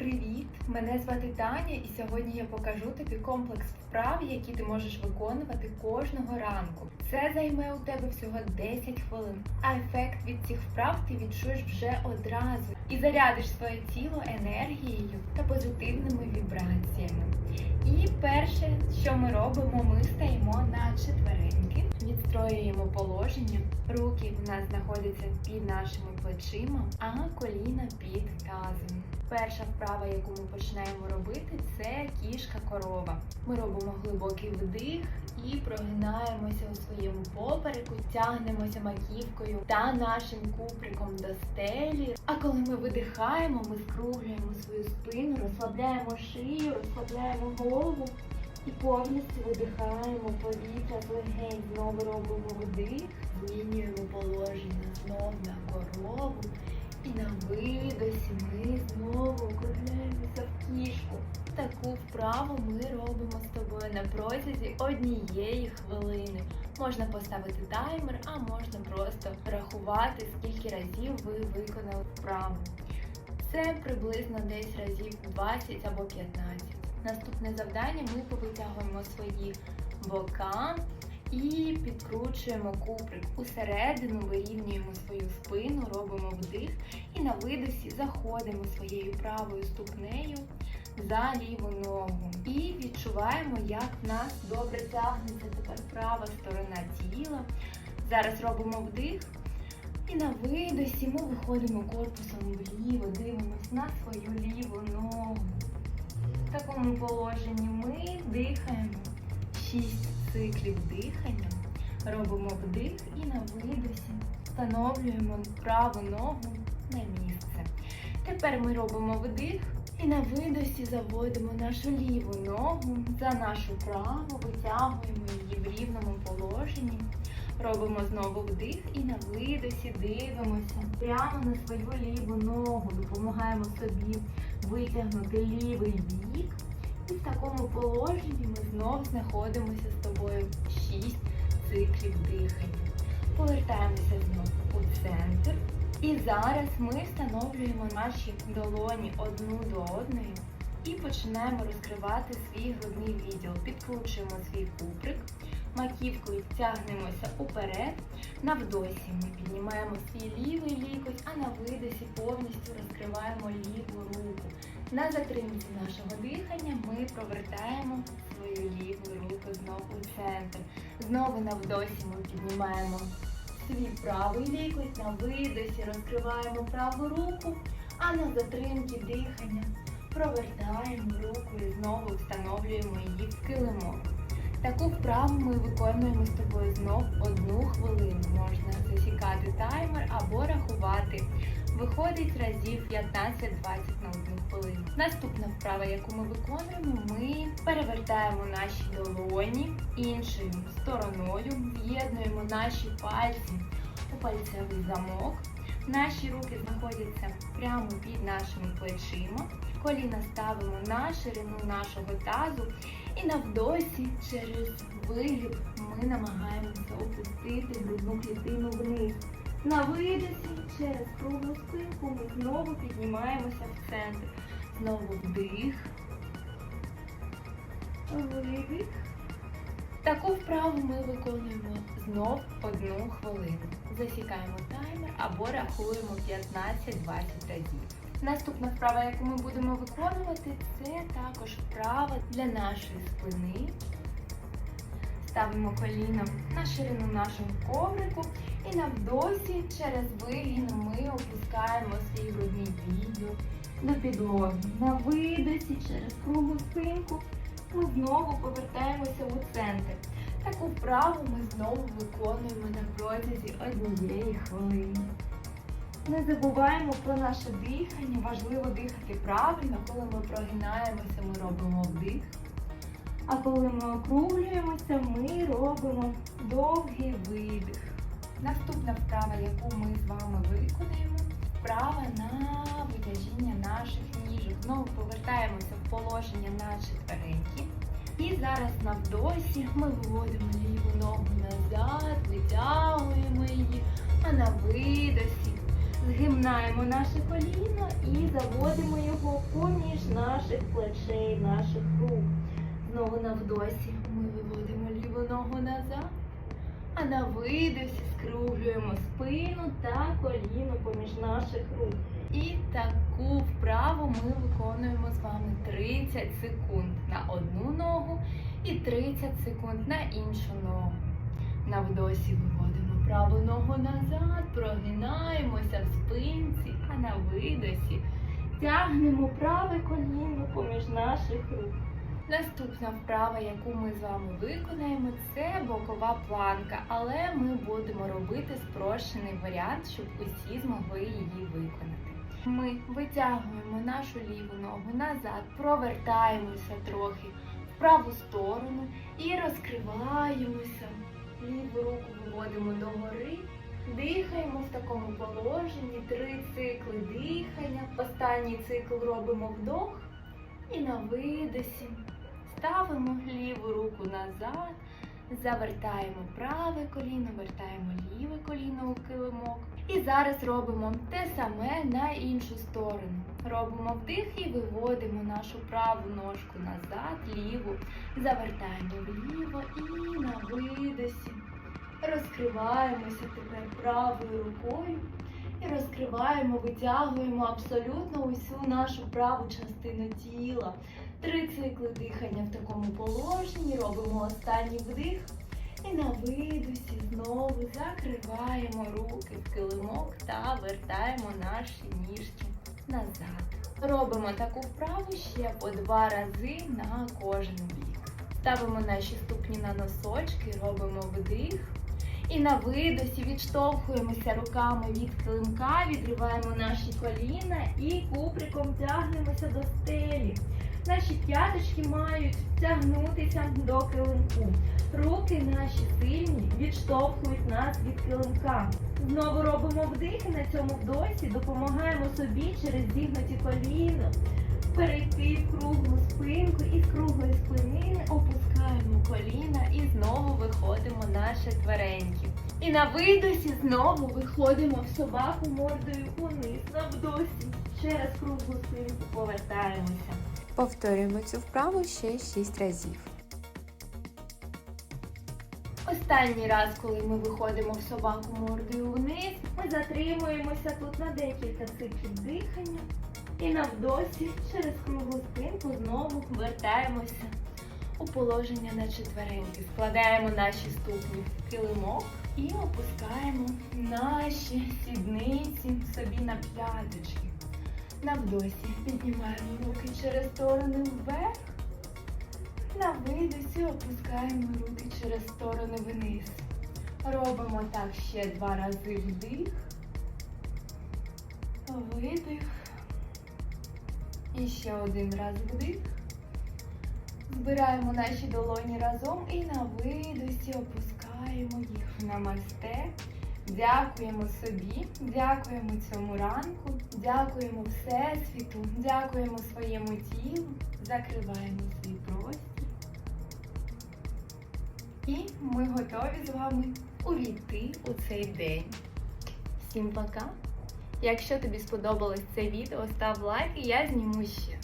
Привіт! Мене звати Таня, і сьогодні я покажу тобі комплекс вправ, які ти можеш виконувати кожного ранку. Це займе у тебе всього 10 хвилин, а ефект від цих вправ ти відчуєш вже одразу і зарядиш своє тіло енергією та позитивними вібраціями. І перше, що ми робимо, ми стаємо на четвереньки, відстроюємо положення. Руки в нас знаходяться під нашими плечима, а коліна під тазом. Перша вправа, яку ми починаємо робити, це кішка корова. Ми робимо глибокий вдих і прогинаємося у своєму попереку, тягнемося маківкою та нашим куприком до стелі. А коли ми видихаємо, ми скруглюємо свою спину, розслабляємо шию, розслабляємо голову і повністю видихаємо повітря з легень. Знову робимо вдих, змінюємо положення знов на корову. І на видосі ми знову округляємося в кішку. Таку вправу ми робимо з тобою на протязі однієї хвилини. Можна поставити таймер, а можна просто рахувати, скільки разів ви виконали вправу. Це приблизно десь разів 20 або 15. Наступне завдання ми повитягуємо свої бока і підкручуємо куприк. Усередину вирівнюємо свою спину, робимо вдих і на видосі заходимо своєю правою ступнею за ліву ногу. І відчуваємо, як нас добре тягнеться тепер права сторона тіла. Зараз робимо вдих. І на видосі ми виходимо корпусом вліво, дивимось на свою ліву ногу. В такому положенні ми дихаємо 6 циклів дихання, робимо вдих і на видосі встановлюємо праву ногу на місце. Тепер ми робимо вдих і на видосі заводимо нашу ліву ногу за нашу праву, витягуємо її в рівному положенні. Робимо знову вдих і на видосі дивимося прямо на свою ліву ногу, допомагаємо собі витягнути лівий бік. І в такому положенні ми знов знаходимося з тобою 6 циклів дихання. Повертаємося знову у центр. І зараз ми встановлюємо наші долоні одну до одної і починаємо розкривати свій грудний відділ. Підкручуємо свій куприк, маківкою тягнемося уперед. На вдосі ми піднімаємо свій лівий лікоть, а на видосі повністю розкриваємо ліву руку. На затримці нашого дихання ми провертаємо свою ліву руку знову у центр. Знову на вдосі ми піднімаємо свій правий лікоть, на видосі розкриваємо праву руку, а на затримці дихання провертаємо руку і знову встановлюємо її в килимок. Таку вправу ми виконуємо з тобою знов одну хвилину. Можна засікати таймер або рахувати. Виходить разів 15-20 на одну хвилину. Наступна вправа, яку ми виконуємо, ми перевертаємо наші долоні іншою стороною, з'єднуємо наші пальці у пальцевий замок. Наші руки знаходяться прямо під нашими плечима. Коліна ставимо на ширину нашого тазу. І на вдосі через вигиб ми намагаємося опустити грудну клітину вниз. На видосі через круглу спинку ми знову піднімаємося в центр. Знову вдих. Видих. Таку вправу ми виконуємо знов одну хвилину. Засікаємо таймер або рахуємо 15-20 разів. Наступна вправа, яку ми будемо виконувати, це також вправа для нашої спини. Ставимо коліно на ширину нашого коврику і на вдосі через вигін ми опускаємо свій грудний відділ до підлоги. На видосі через круглу спинку ми знову повертаємося у центр. Таку вправу ми знову виконуємо на протязі однієї хвилини. Не забуваємо про наше дихання. Важливо дихати правильно. Коли ми прогинаємося, ми робимо вдих. А коли ми округлюємося, ми робимо довгий видих. Наступна вправа, яку ми з вами виконаємо, вправа на витяжіння наших ніжок. Знову повертаємося в положення на четвереньки. І зараз на вдосі ми виводимо ліву ногу назад, витягуємо її, а на видосі згимнаємо наше коліно і заводимо його поміж наших плечей, наших рук. Знову на вдосі ми виводимо ліву ногу назад, а на видосі скруглюємо спину Та коліно поміж наших рук. І таку вправу ми виконуємо з вами 30 секунд на одну ногу і 30 секунд на іншу ногу. На вдосі праву ногу назад, прогинаємося в спинці, а на видосі Тягнемо праве коліно поміж наших рук. Наступна вправа, яку ми з вами виконаємо, це бокова планка, але ми будемо робити спрощений варіант, щоб усі змогли її виконати. Ми витягуємо нашу ліву ногу назад, провертаємося трохи в праву сторону і розкриваємося. Ліву руку виводимо догори, дихаємо в такому положенні, три цикли дихання. Останній цикл робимо вдох і на видосі ставимо ліву руку назад, завертаємо праве коліно, вертаємо ліве коліно у килимок. І зараз робимо те саме на іншу сторону. Робимо вдих і виводимо нашу праву ножку назад, ліву, завертаємо вліво і на видосі. Розкриваємося тепер правою рукою і розкриваємо, витягуємо абсолютно усю нашу праву частину тіла. Три цикли дихання в такому положенні. Робимо останній вдих. І на видосі знову закриваємо руки в килимок та вертаємо наші ніжки назад. Робимо таку вправу ще по два рази на кожен бік. Ставимо наші ступні на носочки, робимо вдих. І на видосі відштовхуємося руками від килимка, відриваємо наші коліна і куприком тягнемося до стелі. Наші п'яточки мають тягнутися до килимку. Руки наші сильні відштовхують нас від килимка. Знову робимо вдих і на цьому вдосі допомагаємо собі через зігнуті коліна перейти в круглу спинку і з круглої спини опускаємо коліна і знову виходимо на четверенькі. І на видосі знову виходимо в собаку мордою униз на вдосі. Через круглу спинку повертаємося. Повторюємо цю вправу ще 6 разів. Останній раз, коли ми виходимо в собаку мордою вниз, Ми затримуємося тут на декілька циклів дихання. І на вдосі через круглу спинку знову вертаємося у положення на четвереньки. Складаємо наші ступні в килимок і опускаємо наші сідниці собі на п'яточки. На вдосі піднімаємо руки через сторони вверх. На видосі опускаємо руки через сторони вниз. Робимо так ще два рази вдих, видих. І ще один раз вдих. Збираємо наші долоні разом і на видосі опускаємо їх в намасте. Дякуємо собі, дякуємо цьому ранку, дякуємо Всесвіту, дякуємо своєму тілу, закриваємо свій простір. І ми готові з вами увійти у цей день. Всім пока! Якщо тобі сподобалось це відео, став лайк і я зніму ще.